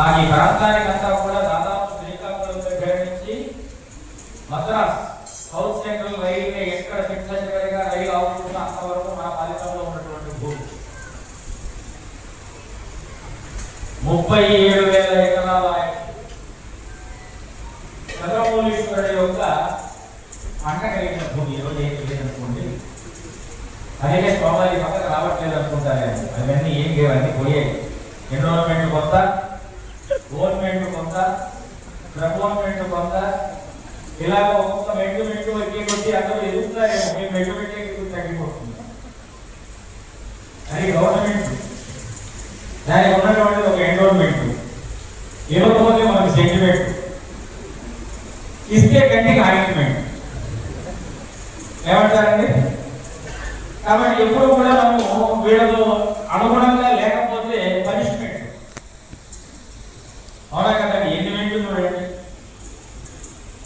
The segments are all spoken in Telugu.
మాకు ఈ ప్రాంతానికంతా కూడా దాదాపు శ్రీకాకుళం దగ్గర నుంచి మద్రాస్ సౌత్ సెంట్రల్ రైల్వే ఎక్కడ చిట్ట రైలు అవుతుందో అంతవరకు మన ఫలితంలో ఉన్నటువంటి భూమి. ముప్పై ఏడు వేల ఎకరాల చంద్రమౌళీశ్వరుడు యొక్క పంట కలిగిన భూమి ఈరోజు ఏం లేదనుకోండి అలాగే స్వామి పక్కకు రావట్లేదు అనుకుంటారు. అవన్నీ ఏం లేవన్నీ పోయాయి. ఎన్రోల్మెంట్ కొత్త గవర్నమెంట్ కొంత ఇలా ఒక్కొక్క మెట్టు మెట్టు ఎక్కి కొట్టి అందరూ ఎదుగుతారేమో మీ మెట్టు మెట్టు ఎక్కి తగ్గిపోతుంది. అది గవర్నమెంట్ దానికి ఉన్నటువంటి ఒక ఎన్రోల్మెంట్ ఇవ్వకపోతే మనకు సెంటిమెంట్ ఇస్తే కంటికి ఆయింట్మెంట్ ఏమంటారండి? కాబట్టి ఎప్పుడు కూడా మనము వీళ్ళతో అనుగుణంగా లేకపోతే పనిష్మెంట్ అవునా కదండి ఎన్ని మెంటు చూడండి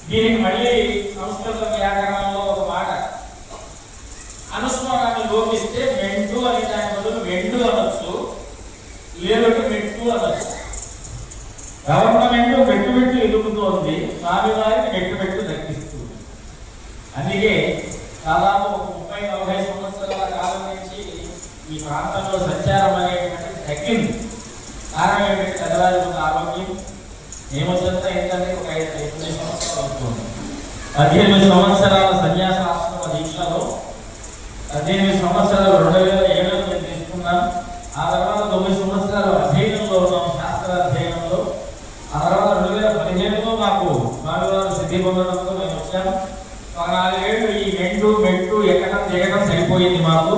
దీనికి మళ్ళీ సంస్కృత వ్యాకరణంలో ఒక మాట అనుస్మరణాన్ని లోపిస్తే మెండు అనే దాని బదులు మెండు అనొచ్చు లేదంటే మెట్టు అనొచ్చు. గవర్నమెంట్ మెట్టు మెట్టు ఎదుగుతోంది స్వామివారికి మెట్టు మెట్టు దక్కిస్తుంది. అందుకే దాదాపు ఒక ముప్పై నలభై సంవత్సరాల కాలం నుంచి ఈ ప్రాంతంలో సంచారం అనేటువంటిది తగ్గింది. కారణం ఏంటంటే పెద్దవారి ఉన్న ఆరోగ్యం ఏమొచ్చంతా ఏంటంటే ఒక ఐదు ఐదు సంవత్సరాలు అవుతుంది. పద్దెనిమిది సంవత్సరాల సన్యాసాశ్రమ దీక్షలో పద్దెనిమిది సంవత్సరాలు రెండు వేల ఏడులో నేను తీసుకున్నాను. ఆ తర్వాత తొమ్మిది సంవత్సరాలు అధ్యయనంలో ఉన్నాం శాస్త్ర అధ్యయనంలో ఆ తర్వాత రెండు వేల పదిహేనులో మాకు స్వామివారు సిద్ధి పొందడంతో మేము వచ్చాము ఒక నాలుగేళ్ళు ఈ మెంటు మెట్టు ఎక్కడం దిగడం సరిపోయింది మాకు.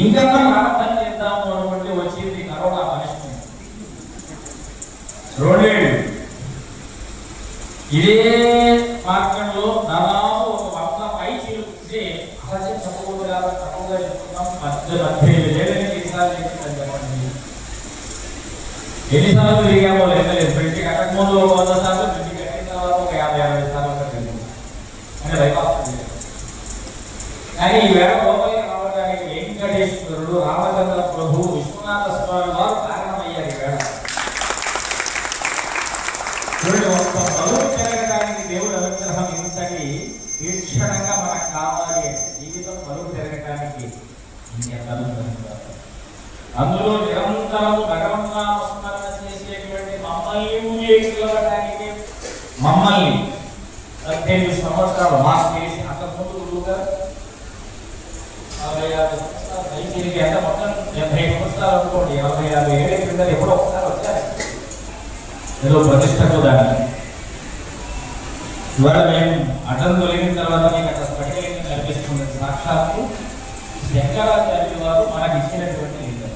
ఇంకా ప్రారంభం చేద్దాము అనుకుంటే వచ్చింది కరోనా పరిస్థితి. రెండేళ్ళు ఇదే మార్గంలో దాదాపు ఒక వంద పై చిలుకుంటే అసలు చెప్పకూడదు కాబట్టి చెప్తున్నాం. మధ్య పద్దెనిమిది ఏళ్ళ నుంచి ఎన్నిసార్లు చెప్పిందని చెప్పండి. ఎన్నిసార్లు తిరిగామో లేదు పెట్టి కట్టక ముందు ఒక వంద సార్లు పెట్టి కట్టిన తర్వాత ఒక యాభై అరవై సార్లు కట్టింది అంటే బైపాస్ కానీ ఈ వేళ లోపలికి రావడానికి వెంకటేశ్వరుడు రామచంద్ర ప్రభు విశ్వనాథ స్వామి వారు బలువు అందులో నిరంతరము భగవన్నామస్మరణ చేసేటువంటి మమ్మల్ని ఊరేగించడానికి మమ్మల్ని పద్దెనిమిది సంవత్సరాలు మాకు చేసి అంతకుముందు గురువుగా అరవై ఆరు సంవత్సరాలు ఎంత మొత్తం డెబ్బై సంవత్సరాలు అనుకోండి ఇరవై యాభై ఏళ్ళ క్రింద ఎప్పుడో ఒకసారి వచ్చారు. ఏదో ప్రతిష్టకు దాన్ని. ఇవాళ మేము అడ్డం తొలగిన తర్వాత మీకు అక్కడ స్ఫటికలింగం కనిపిస్తుంది. సాక్షాత్తు శంకరాచార్య వారు మనకి ఇచ్చినటువంటి లీడర్.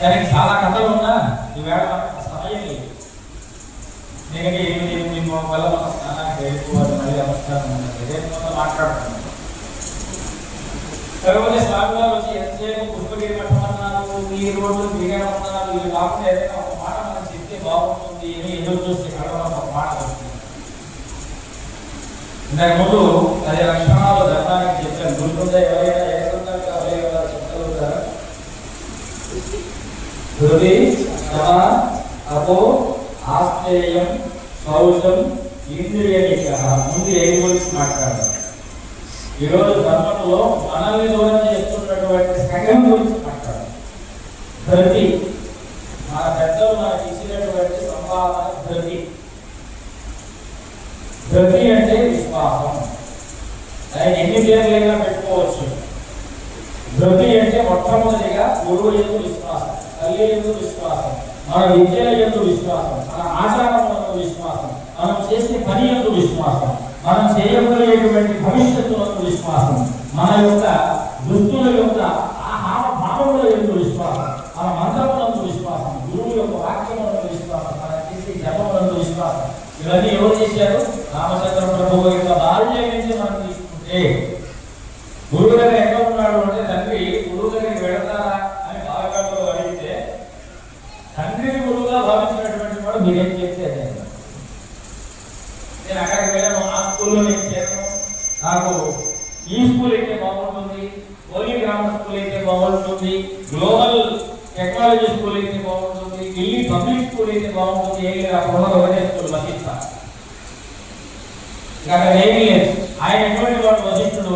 దానికి చాలా కథలు ఉన్నా ఈవేళ మనకు సమయం లేదు. నేను ఎనిమిది ఎనిమిది వల్ల మన స్నానానికి వెళ్ళిపోవాలి మళ్ళీ అవసరం ఉన్నది రేపు మాట్లాడుతున్నాను తర్వాత స్వామి స్వామివారు వచ్చి ఎంతసేపు పుష్పగిరి మఠం ఈ రోడ్లు దిగమన్నారు ఇవి కాకుండా ఏదైనా ఒక మాట మనం చెప్తే బాగుంటుంది అని ఎదురు చూస్తే కడవడం ఒక మాట వస్తుంది. ఇంతకు ముందు పది లక్షణాలు ధర్మానికి చెప్పాను గుర్తుందా ఎవరైనా ఎవరున్నారు ఎవరైనా చెప్పగలుగుతారా హృది తమ అపో ఆశ్చర్యం శౌచం ఇంద్రియ నిగ్రహ ముందు ఏది గురించి మాట్లాడాలి ఈరోజు ధర్మంలో మనల్ని దూరం చేస్తున్నటువంటి సగం గురించి మాట్లాడాలి ధృతి మన పెద్దలు మనకి ఇచ్చినటువంటి సంభావన ధృతి ధృతి అంటే ఎన్ని పేర్లైనా పెట్టుకోవచ్చు. ధృతి అంటే మొట్టమొదటిగా గురువు ఎందు విశ్వాసం తల్లి ఎందు విశ్వాసం మన విద్యల ఎందు విశ్వాసం మన ఆచారం విశ్వాసం మనం చేసే పని ఎందు విశ్వాసం మనం చేయబోయేటువంటి భవిష్యత్తు ఎందు విశ్వాసం మన యొక్క వృత్తుల యొక్క ఆహార భావముల ఎందు విశ్వాసం మన మంత్రములందు విశ్వాసం గురువు యొక్క వాక్యములందు విశ్వాసం మనం చేసే జపములందు విశ్వాసం. ఇవన్నీ ఎవరు చేశారు? రామచంద్ర ప్రభువు యొక్క బాల్యం నుంచి మనం ఏ గురువు ఎక్కడ ఉన్నాడు అంటే తండ్రి గురువు వెళతారా అని బాలకాడు అడిగితే తండ్రిని గురువుగా భావించినటువంటి వాడు మీరేం చెప్తే నేను అక్కడికి వెళ్ళాను ఆ స్కూల్లో నేను చేశాను నాకు ఈ స్కూల్ అయితే బాగుంటుంది ఓలీ గ్రామ స్కూల్ అయితే బాగుంటుంది గ్లోబల్ టెక్నాలజీ స్కూల్ అయితే బాగుంటుంది ఢిల్లీ పబ్లిక్ స్కూల్ అయితే బాగుంటుంది ఏ స్కూల్ మధ్య ఇక అక్కడ ఏమీ లేదు. ఆయన ఎటువంటి వాడు వశిష్ఠుడు